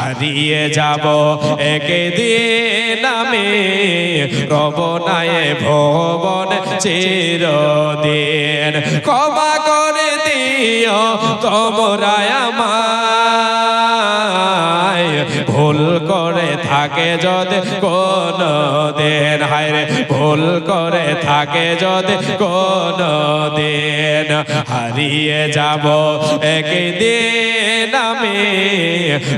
হারিয়ে যাব একে দিন আমি। রবনায় ভবন চিরদিন। ক্ষমা করে দিও তোমরা আমায়। ভুল করে থাকে যদি কোন দিন হায়রে, ভুল করে থাকে যদি কোন দিন হারিয়ে যাব একদিন আমি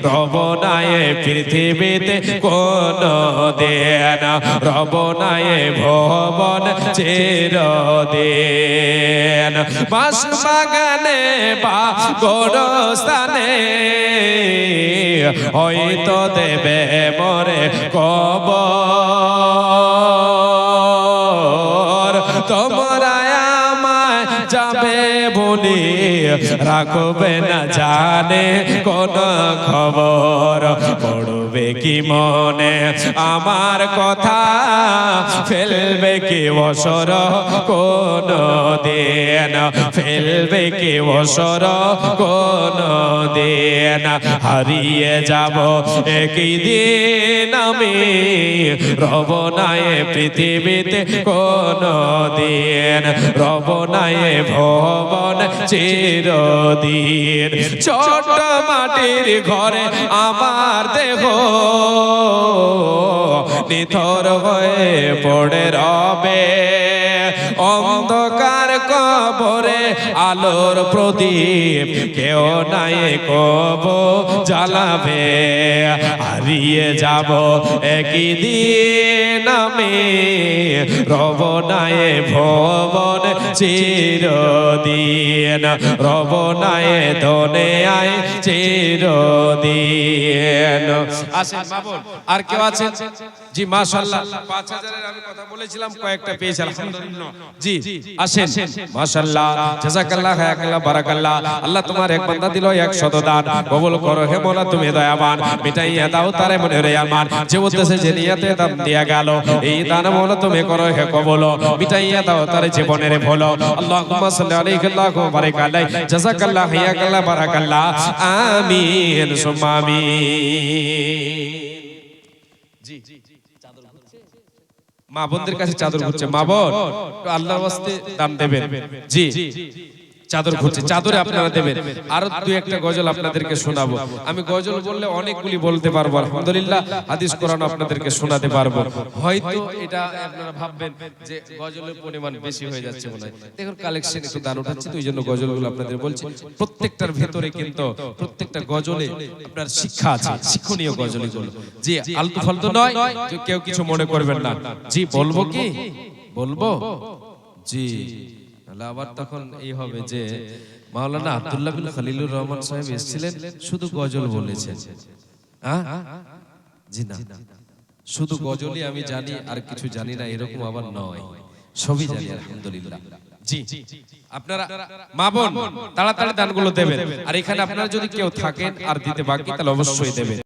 রবনায় পৃথিবীতে কোন দিন রবনায় ভবন চিরদিন। বাস বাগানে বা গোরস্থানে হয়তো দেবে মরে কবর। তোমরা রাখবে না জানে কোন খবর। পড়বে কি মনে? আমার কথা ফেলবে কি বসর কোন দিন ফেলবে কি বসর কোন দিন হারিয়ে যাব, একই দিন আমি রবনায় পৃথিবীতে কোন দিন রবনায় ভবন চিরদিন। ছোট মাটির ঘরে আমার দেহ নিথর হয়ে পড়ে রবে। অন্ধকার কবরে আলোর প্রদীপ কেউ নাই কব জ্বালাবে। হারিয়ে যাব একই দিন আমি। রবনায় ভবন চিরদিন। রবনায় দনে আয় চিরদিন। আসেন বাবুল আর কেউ আছেন? জি মাশাআল্লাহ। 5000 এর আমি কথা বলেছিলাম কয়েকটা পেয়েছি আলহামদুলিল্লাহ। জি আসেন। মাশাআল্লাহ। জাযাকাল্লাহ হায়াকাল্লাহ বারাকাল্লাহ। আল্লাহ তোমার এক বান্দা দিল 100 দান কবুল করো হে মোলা, তুমি দয়াবান। মিটাইয়া দাও তারে মনে রে আমার যে উদ্দেশ্যে যে নিয়তে দান দিয়া গেল, এই দান মোলা তুমি করো হে কবুল। মিটাইয়া দাও তারে জীবনের ভুল। আল্লাহুম্মা সাল্লি আলাইহি আল্লাহু বারিক আলাই জাযাকাল্লাহ হায়াকাল্লাহ বারাকাল্লাহ। আমিন, সুম্মা আমিন। মা বোনদের কাছে চাদর ঘুরছে মা বোন আল্লাহর ওয়াস্তে দান দেবেন। জি। চাদর ঘুরছে চাদরে আপনারা দেবেন। আরও দুই একটা গজল আপনাদেরকে শোনাবো। আমি গজল বললে অনেকগুলি বলতে পারব। আলহামদুলিল্লাহ হাদিস কোরআন আপনাদেরকে শোনাতে পারব। হয়তো এটা আপনারা ভাববেন যে গজলের পরিমাণ বেশি হয়ে যাচ্ছে মনে হয়। দেখুন কালেকশন একটু দান উঠাচ্ছে তো ওই জন্য গজলগুলো আপনাদের বলছি। প্রত্যেকটার ভেতরে কিন্তু প্রত্যেকটা গজলে আপনার শিক্ষা আছে শিক্ষণীয় গজলগুলো জি আলতু ফালতু নয় যে কেউ কিছু মনে করবেন না। জি বলব কি? বলব? জি। তাহলে আবার তখন এই হবে যে মাওলানা আব্দুল্লাহ বিন খলিলুর রহমান সাহেব এসেছিলেন শুধু গজল বলেছেন। হ্যাঁ জি না। শুধু গজলই আমি জানি আর কিছু জানি না এরকম আবার নয়। সবই জানি আলহামদুলিল্লাহ। জি। আপনারা মা বোন তাড়াতাড়ি দানগুলো দেবেন। আর এখানে আপনারা যদি কেউ থাকেন আর দিতে বাকি তাহলে অবশ্যই দেবেন।